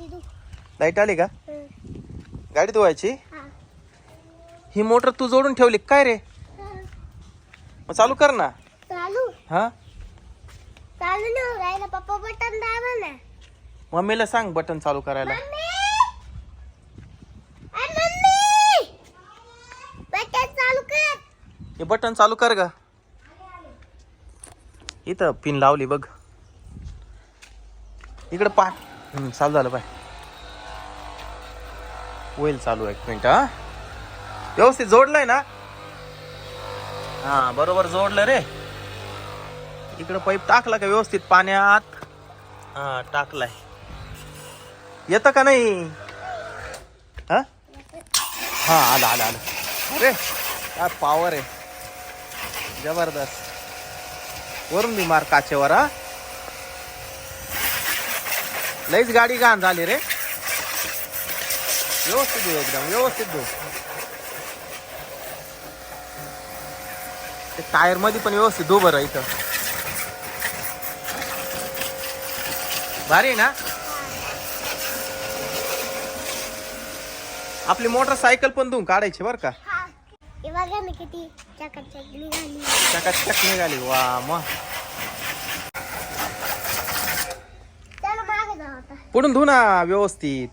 गाडी लाइट आली का? हं. गाडी धुवायची? हा. ही मोटर तू जोडून ठेवली का काय रे? हं. मग चालू कर ना. चालू? हा? चालू नाही राहिला पप्पा बटन दाबा ना. मम्मीला सांग बटन चालू करायला. मम्मी! अ, मम्मी! बटन चालू कर. हे बटन चालू कर ग. इथं पिन लावली बघ. इकडे हम्म, चालू झालं पाय होईल चालू एक मिनिट हा. व्यवस्थित जोडलंय ना? हा बरोबर जोडलं रे. इकडं पाईप टाकला का व्यवस्थित पाण्यात? हा टाकलाय. येतं का नाही? हा? हा आलं आलं आलं. अरे काय पावर आहे. जबरदस्त. वरून बी मार काचेवर हा. लईच गाडी घाण झाली रे. व्यवस्थित धु एकदम व्यवस्थित ते टायरमध्ये पण व्यवस्थित धु बरं इथं. भारी ना? आपली मोटरसायकल पण धुवून काढायची बरं का. किती चकाचक निघाली. वा मग चला मागे जाऊ आता पुढून धु ना व्यवस्थित.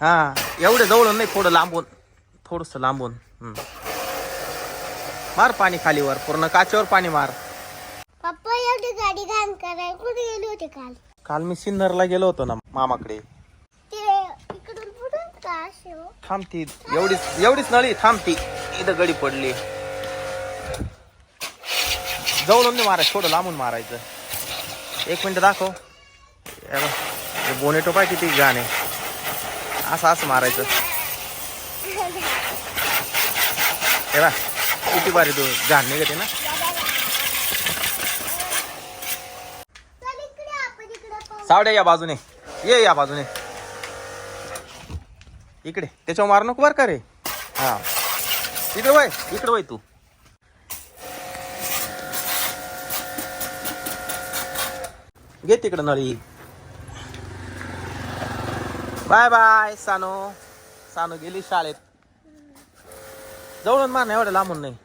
हा एवढे जवळून नाही थोडं लांबून. थोडस लांबून. मार पाणी खालीवर पूर्ण काचेवर पाणी मार. पप्पा एवढी गाडी घाण कराय कुठे गेली होती काल? काल मी सिन्नरला गेलो होतो ना मामाकडे. ते इकडून पुढून का असे हो? थांबती एवढीच एवढीच नळी थांबती. इथं गडी पडली. जवळून नाही मारायचं थोडं लांबून मारायचं. एक मिनिट दाखव. हे हे बोनेटो पाय किती घाण. आहे असं असं मारायचं. हे बा किती बारी तू घाण निघते ना. सावड्या या बाजूने. ये या बाजूने. इकडे. त्याच्यावर मार नको बर का रे. हा. इकडे वय इकडे वय तू. घे तिकडं नळी. Bye bye Sanu. सानू गेली शाळेत. जवळून मार एवढं लांबून नाही.